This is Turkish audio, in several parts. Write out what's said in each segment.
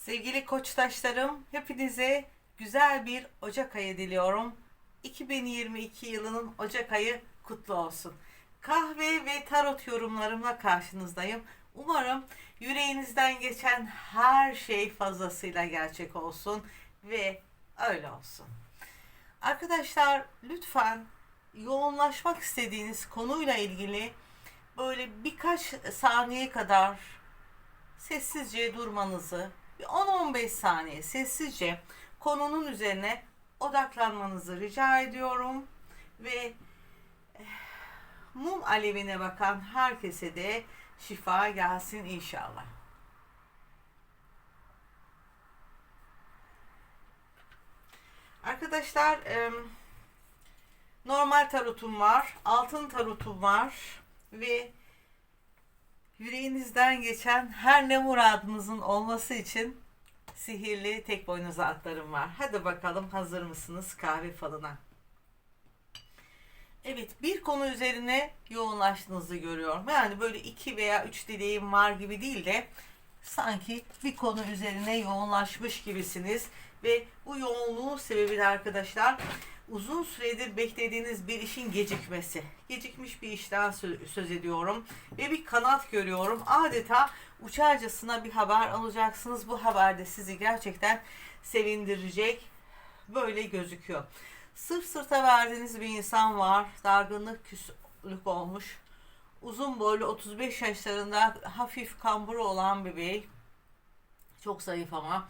Sevgili koçtaşlarım, hepinize güzel bir Ocak ayı diliyorum. 2022 yılının Ocak ayı kutlu olsun. Kahve ve tarot yorumlarımla karşınızdayım. Umarım yüreğinizden geçen her şey fazlasıyla gerçek olsun ve öyle olsun. Arkadaşlar lütfen yoğunlaşmak istediğiniz konuyla ilgili böyle birkaç saniye kadar sessizce durmanızı, bir 10-15 saniye sessizce konunun üzerine odaklanmanızı rica ediyorum ve eh, mum alevine bakan herkese de şifa gelsin inşallah. Arkadaşlar normal tarotum var, altın tarotum var ve yüreğinizden geçen her ne muradınızın olması için sihirli tek boynuzlu atlarım var. Hadi bakalım hazır mısınız kahve falına? Evet bir konu üzerine yoğunlaştığınızı görüyorum. Yani böyle iki veya üç dileğim var gibi değil de sanki bir konu üzerine yoğunlaşmış gibisiniz. Ve bu yoğunluğun sebebi arkadaşlar uzun süredir beklediğiniz bir işin gecikmesi. Gecikmiş bir işten sö- söz ediyorum. Ve bir kanat görüyorum. Adeta uçarcasına bir haber alacaksınız. Bu haber de sizi gerçekten sevindirecek. Böyle gözüküyor. Sırf sırta verdiğiniz bir insan var. Dargınlık, küslük olmuş. Uzun boylu 35 yaşlarında hafif kamburu olan bir bey. Çok zayıf ama.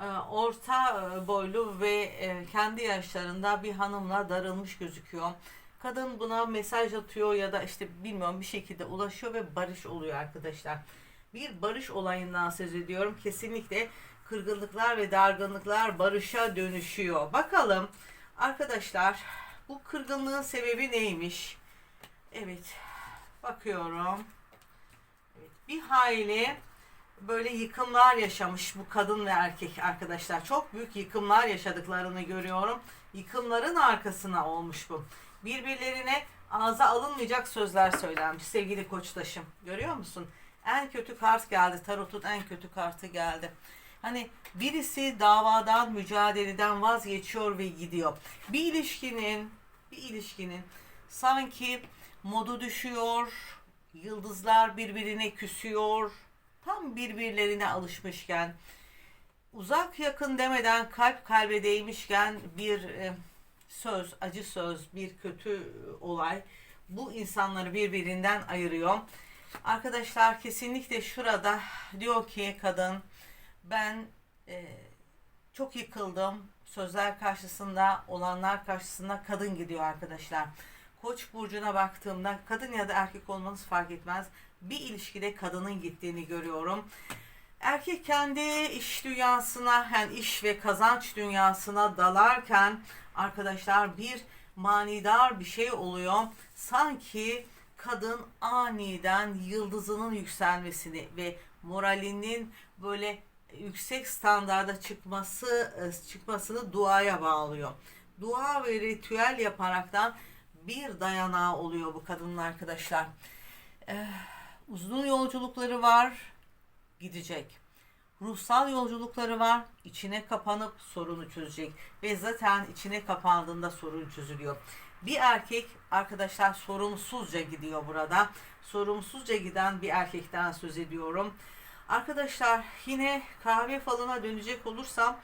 Ee, Orta e, boylu ve e, kendi yaşlarında bir hanımla darılmış gözüküyor. Kadın buna mesaj atıyor ya da işte bilmiyorum bir şekilde ulaşıyor ve barış oluyor arkadaşlar. Bir barış olayından söz ediyorum. Kesinlikle kırgınlıklar ve dargınlıklar barışa dönüşüyor. Bakalım arkadaşlar bu kırgınlığın sebebi neymiş? Evet bakıyorum. Evet, bir hayli böyle yıkımlar yaşamış bu kadın ve erkek arkadaşlar. Çok büyük yıkımlar yaşadıklarını görüyorum. Yıkımların arkasına olmuş bu. Birbirlerine ağza alınmayacak sözler söylenmiş sevgili koçtaşım. Görüyor musun? En kötü kart geldi. Tarot'un en kötü kartı geldi. Hani birisi davadan, mücadeleden vazgeçiyor ve gidiyor. Bir ilişkinin, bir ilişkinin sanki modu düşüyor, yıldızlar birbirine küsüyor, tam birbirlerine alışmışken, uzak yakın demeden kalp kalbe değmişken bir e, söz, acı söz, bir kötü olay bu insanları birbirinden ayırıyor. Arkadaşlar kesinlikle şurada diyor ki kadın ben e, çok yıkıldım. Sözler karşısında, olanlar karşısında kadın gidiyor arkadaşlar. Koç burcuna baktığımda kadın ya da erkek olmanız fark etmez. Bir ilişkide kadının gittiğini görüyorum. Erkek kendi iş dünyasına, yani iş ve kazanç dünyasına dalarken arkadaşlar bir manidar bir şey oluyor. Sanki kadın aniden yıldızının yükselmesini ve moralinin böyle yüksek standarda çıkması e, çıkmasını duaya bağlıyor. Dua ve ritüel yaparaktan bir dayanağı oluyor bu kadının arkadaşlar. Ee, uzun yolculukları var, gidecek. Ruhsal yolculukları var, içine kapanıp sorunu çözecek. Ve zaten içine kapandığında sorun çözülüyor. Bir erkek arkadaşlar sorumsuzca gidiyor burada. Sorumsuzca giden bir erkekten söz ediyorum. Arkadaşlar yine kahve falına dönecek olursam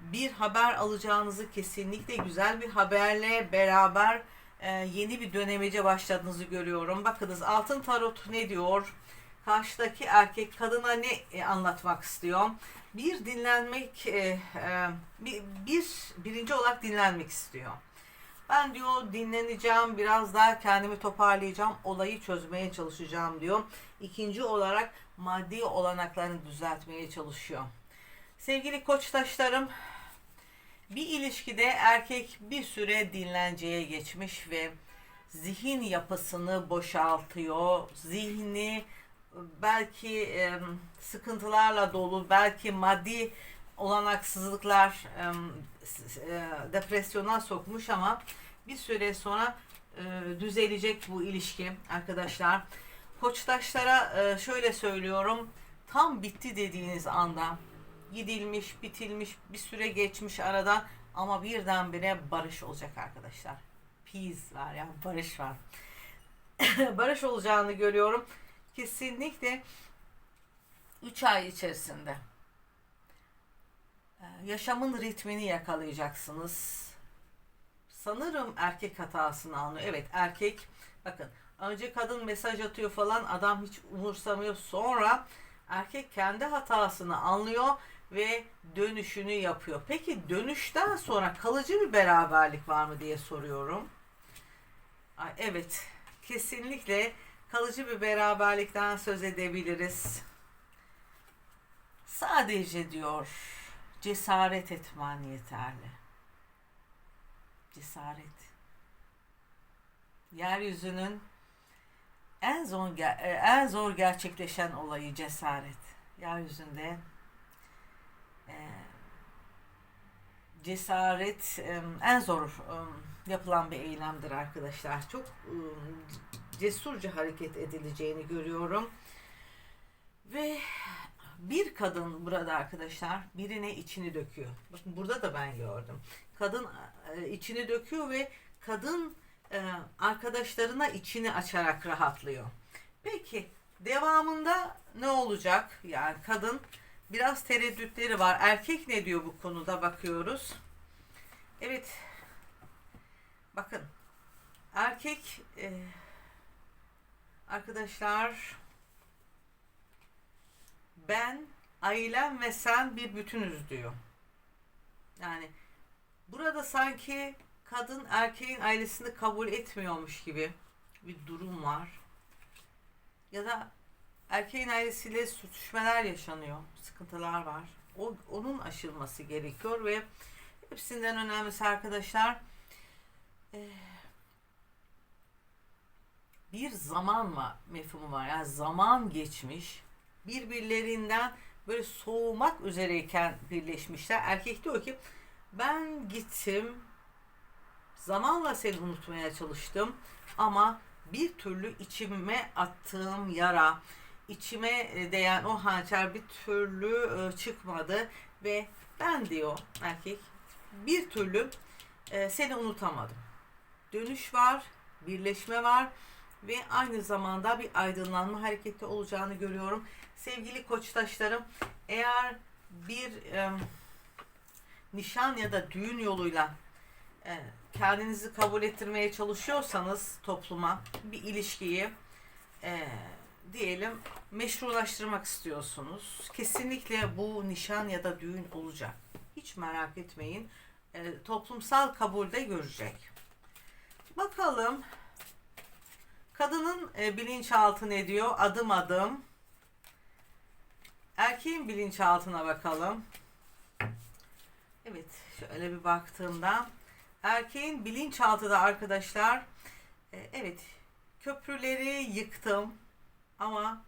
bir haber alacağınızı kesinlikle güzel bir haberle beraber e, yeni bir dönemece başladığınızı görüyorum. Bakınız altın tarot ne diyor? Karşıdaki erkek kadına ne e, anlatmak istiyor? Bir dinlenmek, e, e, bir, bir birinci olarak dinlenmek istiyor. Ben diyor dinleneceğim, biraz daha kendimi toparlayacağım, olayı çözmeye çalışacağım diyor. İkinci olarak maddi olanaklarını düzeltmeye çalışıyor. Sevgili koçtaşlarım, bir ilişkide erkek bir süre dinlenceye geçmiş ve zihin yapısını boşaltıyor. Zihni belki e, sıkıntılarla dolu, belki maddi olanaksızlıklar e, depresyona sokmuş ama bir süre sonra e, düzelecek bu ilişki arkadaşlar. Koçtaşlara e, şöyle söylüyorum. Tam bitti dediğiniz anda gidilmiş, bitilmiş, bir süre geçmiş aradan ama birdenbire barış olacak arkadaşlar. Peace var ya, barış var. barış olacağını görüyorum. Kesinlikle 3 ay içerisinde e, yaşamın ritmini yakalayacaksınız. Sanırım erkek hatasını anlıyor. Evet erkek bakın önce kadın mesaj atıyor falan adam hiç umursamıyor. Sonra erkek kendi hatasını anlıyor ve dönüşünü yapıyor. Peki dönüşten sonra kalıcı bir beraberlik var mı diye soruyorum. Ay, evet kesinlikle kalıcı bir beraberlikten söz edebiliriz. Sadece diyor cesaret etmen yeterli. Cesaret. Yeryüzünün en zor en zor gerçekleşen olayı cesaret. Yeryüzünde cesaret e, en zor yapılan bir eylemdir arkadaşlar. Çok cesurca hareket edileceğini görüyorum. Ve bir kadın burada arkadaşlar birine içini döküyor. Bakın burada da ben gördüm. Kadın e, içini döküyor ve kadın e, arkadaşlarına içini açarak rahatlıyor. Peki devamında ne olacak? Yani kadın biraz tereddütleri var. Erkek ne diyor bu konuda bakıyoruz. Evet. Bakın. Erkek e, arkadaşlar ben, ailem ve sen bir bütünüz diyor. Yani burada sanki kadın erkeğin ailesini kabul etmiyormuş gibi bir durum var. Ya da erkeğin ailesiyle sürtüşmeler yaşanıyor, sıkıntılar var. O, onun aşılması gerekiyor ve hepsinden önemlisi arkadaşlar eee, bir zaman var, mefhumu var. Yani zaman geçmiş, birbirlerinden böyle soğumak üzereyken birleşmişler. Erkek diyor ki ben gittim zamanla seni unutmaya çalıştım ama bir türlü içime attığım yara, içime değen o hançer bir türlü e, çıkmadı ve ben diyor erkek bir türlü e, seni unutamadım. Dönüş var, birleşme var ve aynı zamanda bir aydınlanma hareketi olacağını görüyorum. Sevgili koçtaşlarım eğer bir e, nişan ya da düğün yoluyla e, kendinizi kabul ettirmeye çalışıyorsanız topluma bir ilişkiyi e, diyelim meşrulaştırmak istiyorsunuz. Kesinlikle bu nişan ya da düğün olacak. Hiç merak etmeyin. E, toplumsal kabulde görecek. Bakalım kadının e, bilinçaltı ne diyor? Adım adım. Erkeğin bilinçaltına bakalım. Evet, şöyle bir baktığımda erkeğin bilinçaltı da arkadaşlar e, evet köprüleri yıktım ama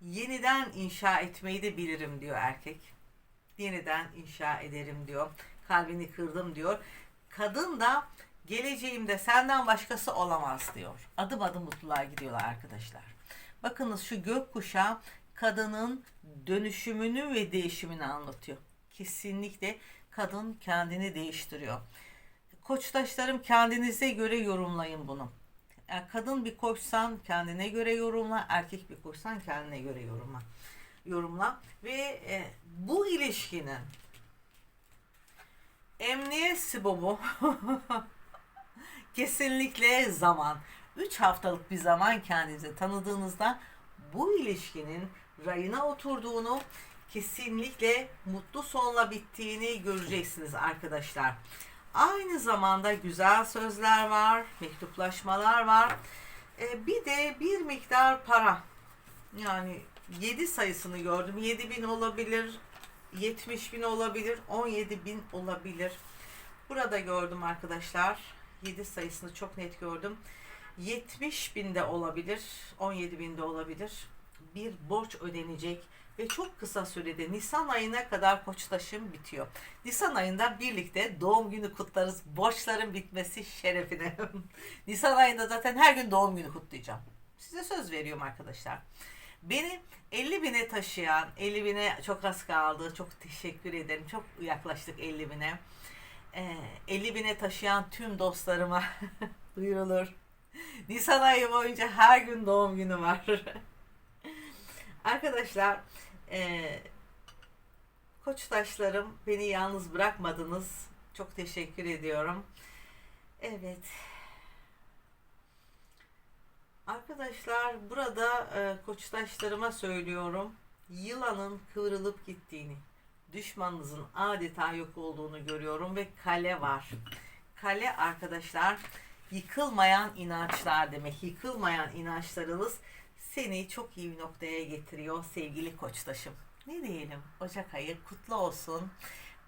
yeniden inşa etmeyi de bilirim diyor erkek. Yeniden inşa ederim diyor. Kalbini kırdım diyor. Kadın da geleceğimde senden başkası olamaz diyor. Adım adım mutluluğa gidiyorlar arkadaşlar. Bakınız şu gökkuşağı kadının dönüşümünü ve değişimini anlatıyor. Kesinlikle kadın kendini değiştiriyor. Koçtaşlarım kendinize göre yorumlayın bunu. Yani kadın bir koçsan kendine göre yorumla, erkek bir koçsan kendine göre yorumla. Yorumla ve e, bu ilişkinin emniyet sibobu kesinlikle zaman. 3 haftalık bir zaman kendinizi tanıdığınızda bu ilişkinin rayına oturduğunu kesinlikle mutlu sonla bittiğini göreceksiniz arkadaşlar. Aynı zamanda güzel sözler var, mektuplaşmalar var. Ee, bir de bir miktar para. Yani 7 sayısını gördüm. 7 bin olabilir, 70 bin olabilir, 17 bin olabilir. Burada gördüm arkadaşlar. 7 sayısını çok net gördüm. 70 bin de olabilir, 17 bin de olabilir. Bir borç ödenecek ve çok kısa sürede Nisan ayına kadar koçtaşım bitiyor. Nisan ayında birlikte doğum günü kutlarız. Borçların bitmesi şerefine. Nisan ayında zaten her gün doğum günü kutlayacağım. Size söz veriyorum arkadaşlar. Beni 50 bine taşıyan, 50 bine çok az kaldı. Çok teşekkür ederim. Çok yaklaştık 50 bine. Ee, 50 bine taşıyan tüm dostlarıma duyurulur. Nisan ayı boyunca her gün doğum günü var. Arkadaşlar, e, koçtaşlarım beni yalnız bırakmadınız. Çok teşekkür ediyorum. Evet. Arkadaşlar burada e, koçtaşlarıma söylüyorum. Yılanın kıvrılıp gittiğini, düşmanınızın adeta yok olduğunu görüyorum ve kale var. Kale arkadaşlar yıkılmayan inançlar demek. Yıkılmayan inançlarınız seni çok iyi bir noktaya getiriyor sevgili koçtaşım. Ne diyelim? Ocak ayı kutlu olsun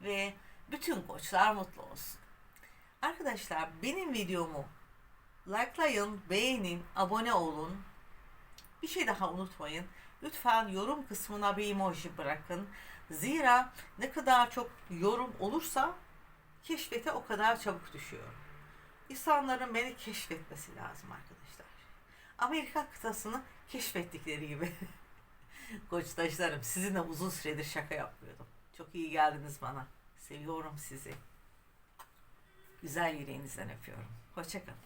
ve bütün koçlar mutlu olsun. Arkadaşlar benim videomu likelayın, beğenin, abone olun. Bir şey daha unutmayın. Lütfen yorum kısmına bir emoji bırakın. Zira ne kadar çok yorum olursa keşfete o kadar çabuk düşüyor. İnsanların beni keşfetmesi lazım arkadaşlar. Amerika kıtasını keşfettikleri gibi. Koçtaşlarım sizinle uzun süredir şaka yapmıyordum. Çok iyi geldiniz bana. Seviyorum sizi. Güzel yüreğinizden öpüyorum. Hoşçakalın.